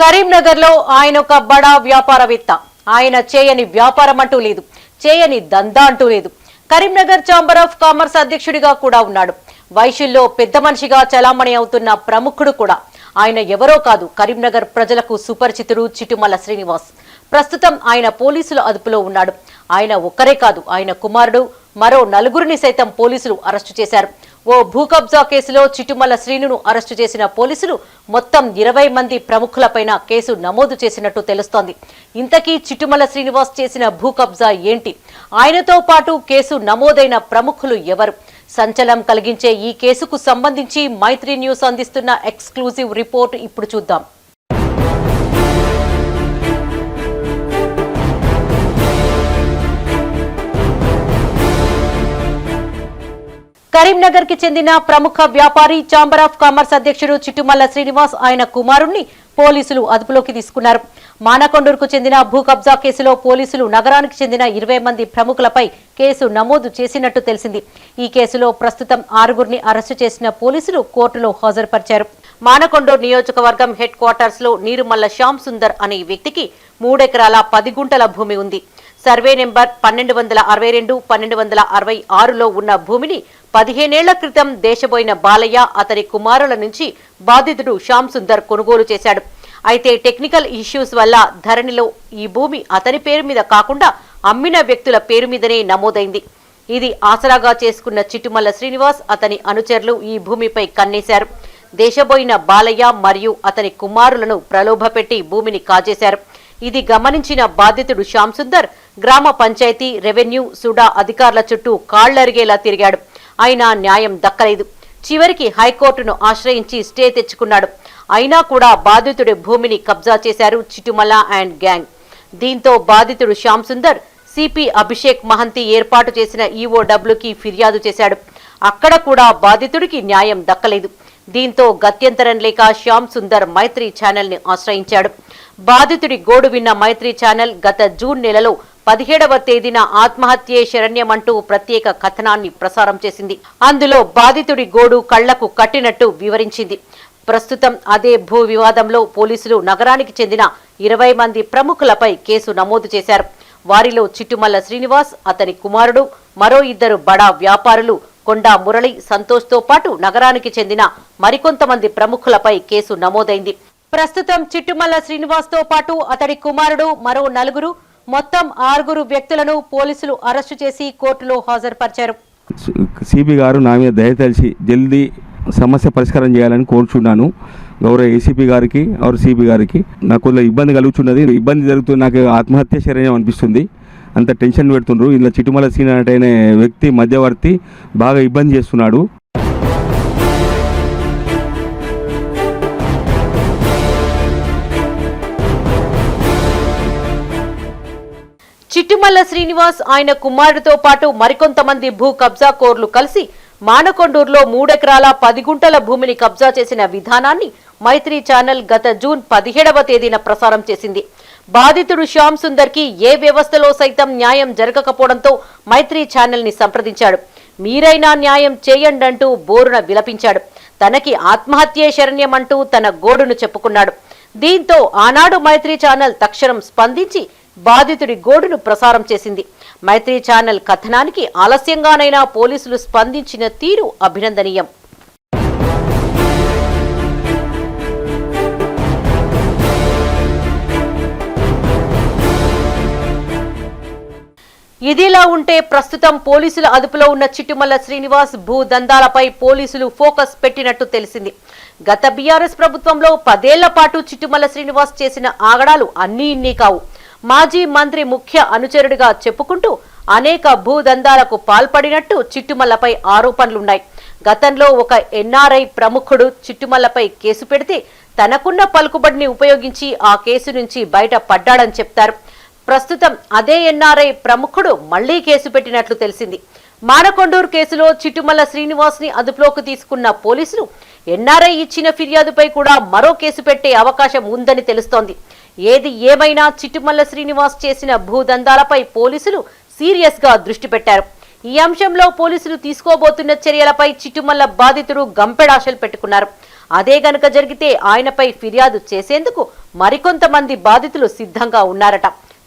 కరీంనగర్లో ఆయన ఒక బడా వ్యాపారవేత్త. ఆయన చేయని వ్యాపారం అంటూ లేదు. చేయని దందా అంటూ లేదు. కరీంనగర్ ఛాంబర్ ఆఫ్ కామర్స్ అధ్యక్షుడిగా కూడా ఉన్నాడు. వైశ్యుల్లో పెద్ద మనిషిగా చలామణి అవుతున్న ప్రముఖుడు కూడా. ఆయన ఎవరో కాదు కరీంనగర్ ప్రజలకు సుపరిచితుడు చిటుమల శ్రీనివాస్. ప్రస్తుతం ఆయన పోలీసుల అదుపులో ఉన్నాడు. ఆయన ఒక్కరే కాదు ఆయన కుమారుడు మరో నలుగురిని సైతం పోలీసులు అరెస్టు చేశారు. ఓ భూ కబ్జా కేసులో చిటుమల శ్రీనును అరెస్టు చేసిన పోలీసులు మొత్తం ఇరవై మంది ప్రముఖులపైన కేసు నమోదు చేసినట్టు తెలుస్తోంది. ఇంతకీ చిటుమల శ్రీనివాస్ చేసిన భూ కబ్జా ఏంటి? ఆయనతో పాటు కేసు నమోదైన ప్రముఖులు ఎవరు? సంచలనం కలిగించే ఈ కేసుకు సంబంధించి మైత్రి న్యూస్ అందిస్తున్న ఎక్స్క్లూజివ్ రిపోర్ట్ ఇప్పుడు చూద్దాం. కరీంనగర్కి చెందిన ప్రముఖ వ్యాపారి ఛాంబర్ ఆఫ్ కామర్స్ అధ్యక్షుడు చిట్టుమల్ల శ్రీనివాస్ ఆయన కుమారుణ్ణి పోలీసులు అదుపులోకి తీసుకున్నారు. మానకొండూరుకు చెందిన భూ కబ్జా కేసులో పోలీసులు నగరానికి చెందిన ఇరవై మంది ప్రముఖులపై కేసు నమోదు చేసినట్టు తెలిసింది. ఈ కేసులో ప్రస్తుతం ఆరుగురిని అరెస్టు చేసిన పోలీసులు కోర్టులో హాజరుపరిచారు. మానకొండూరు నియోజకవర్గం హెడ్ క్వార్టర్స్లో నీరుమల్ల శ్యామ్ సుందర్ అనే వ్యక్తికి మూడెకరాల పది గుంటల భూమి ఉంది. సర్వే నెంబర్ పన్నెండు వందల అరవై రెండు పన్నెండు వందల అరవై ఆరులో ఉన్న భూమిని పదిహేనేళ్ళ క్రితం దేశపోయిన బాలయ్య అతని కుమారుల నుంచి బాధితుడు శ్యామ్ సుందర్ కొనుగోలు చేశాడు. అయితే టెక్నికల్ ఇష్యూస్ వల్ల ధరణిలో ఈ భూమి అతని పేరు మీద కాకుండా అమ్మిన వ్యక్తుల పేరు మీదనే నమోదైంది. ఇది ఆసరాగా చేసుకున్న చిట్టుమల్ల శ్రీనివాస్ అతని అనుచరులు ఈ భూమిపై కన్నేశారు. దేశబోయిన బాలయ్య మరియు అతని కుమారులను ప్రలోభపెట్టి భూమిని కాజేశారు. ఇది గమనించిన బాధితుడు శ్యామ్ సుందర్ గ్రామ పంచాయతీ రెవెన్యూ సుడా అధికారుల చుట్టూ కాళ్ళరిగేలా తిరిగాడు. అయినా న్యాయం దక్కలేదు. చివరికి హైకోర్టును ఆశ్రయించి స్టే తెచ్చుకున్నాడు. అయినా కూడా బాధితుడి భూమిని కబ్జా చేశారు చిటుమల అండ్ గ్యాంగ్. దీంతో బాధితుడు శ్యామ్ సుందర్ సిపి అభిషేక్ మహంతి ఏర్పాటు చేసిన ఈఓడబ్ల్యూకి ఫిర్యాదు చేశాడు. అక్కడ కూడా బాధితుడికి న్యాయం దక్కలేదు. దీంతో గత్యంతరం లేక శ్యామ్ సుందర్ మైత్రి ఛానల్ని ఆశ్రయించాడు. బాధితుడి గోడు విన్న మైత్రి ఛానల్ గత జూన్ నెలలో పదిహేడవ తేదీన ఆత్మహత్యే శరణ్యమంటూ ప్రత్యేక కథనాన్ని ప్రసారం చేసింది. అందులో బాధితుడి గోడు కళ్ళకు కట్టినట్టు వివరించింది. ప్రస్తుతం అదే భూ వివాదంలో పోలీసులు నగరానికి చెందిన ఇరవై మంది ప్రముఖులపై కేసు నమోదు చేశారు. వారిలో చిట్టుమల్ల శ్రీనివాస్ అతని కుమారుడు మరో ఇద్దరు బడా వ్యాపారులు కొండా మురళి సంతోష్తో పాటు నగరానికి చెందిన మరికొంతమంది ప్రముఖులపై కేసు నమోదైంది. ప్రస్తుతం చిట్టుమల్ల శ్రీనివాస్తో పాటు అతడి కుమారుడు మరో నలుగురు మొత్తం ఆరుగురు వ్యక్తులను పోలీసులు అరెస్టు చేసి కోర్టులో హాజరుపరిచారు. సిబి గారు నా మీద దయ తెలిసి జల్దీ సమస్య పరిష్కారం చేయాలని కోరుచున్నాను. గౌరవ ఏసీపీ గారికి ఆరు సిబి గారికి నాకు కొంత ఇబ్బంది కలుగుతున్నది. ఇబ్బంది జరుగుతుంది నాకు ఆత్మహత్య శరణ్యం అనిపిస్తుంది. అంత టెన్షన్ పెడుతుండ్రు. ఇలా చిటుమల సీన్ అనే వ్యక్తి మధ్యవర్తి బాగా ఇబ్బంది చేస్తున్నాడు. చిట్టిమల్ల శ్రీనివాస్ ఆయన కుమారుడితో పాటు మరికొంతమంది భూ కబ్జా కోర్లు కలిసి మానకొండూరులో మూడెకరాల పది గుంటల భూమిని కబ్జా చేసిన విధానాన్ని మైత్రి ఛానల్ గత జూన్ పదిహేడవ తేదీన ప్రసారం చేసింది. బాధితుడు శ్యామ్ సుందర్కి ఏ వ్యవస్థలో సైతం న్యాయం జరగకపోవడంతో మైత్రి ఛానల్ని సంప్రదించాడు. మీరైనా న్యాయం చేయండంటూ బోరున విలపించాడు. తనకి ఆత్మహత్యే శరణ్యమంటూ తన గోడును చెప్పుకున్నాడు. దీంతో ఆనాడు మైత్రి ఛానల్ తక్షణం స్పందించి బాధితుడి గోడును ప్రసారం చేసింది. మైత్రి ఛానల్ కథనానికి ఆలస్యంగానైనా పోలీసులు స్పందించిన తీరు అభినందనీయం. ఇదిలా ఉంటే ప్రస్తుతం పోలీసుల అదుపులో ఉన్న చిట్టుమల్ల శ్రీనివాస్ భూ దందాలపై పోలీసులు ఫోకస్ పెట్టినట్టు తెలిసింది. గత బీఆర్ఎస్ ప్రభుత్వంలో పదేళ్ళ పాటు చిట్టుమల్ల శ్రీనివాస్ చేసిన ఆగడాలు అన్నీ ఇన్ని కావు. మాజీ మంత్రి ముఖ్య అనుచరుడిగా చెప్పుకుంటూ అనేక భూ దందాలకు పాల్పడినట్టు చిట్టుమల్లపై ఆరోపణలున్నాయి. గతంలో ఒక ఎన్ఆర్ఐ ప్రముఖుడు చిట్టుమల్లపై కేసు పెడితే తనకున్న పలుకుబడిని ఉపయోగించి ఆ కేసు నుంచి బయట పడ్డాడని చెప్తారు. ప్రస్తుతం అదే ఎన్ఆర్ఐ ప్రముఖుడు మళ్ళీ కేసు పెట్టినట్లు తెలిసింది. మానకొండూరు కేసులో చిట్టుమల్ల శ్రీనివాస్ని అదుపులోకి తీసుకున్న పోలీసులు ఎన్ఆర్ఐ ఇచ్చిన ఫిర్యాదుపై కూడా మరో కేసు పెట్టే అవకాశం ఉందని తెలుస్తోంది. ఏది ఏమైనా చిట్టుమల్ల శ్రీనివాస్ చేసిన భూదందాలపై పోలీసులు సీరియస్గా దృష్టి పెట్టారు. ఈ అంశంలో పోలీసులు తీసుకోబోతున్న చర్యలపై చిట్టుమల్ల బాధితుడు గంపెడాశలు పెట్టుకున్నారు. అదే గనుక జరిగితే ఆయనపై ఫిర్యాదు చేసేందుకు మరికొంతమంది బాధితులు సిద్ధంగా ఉన్నారట.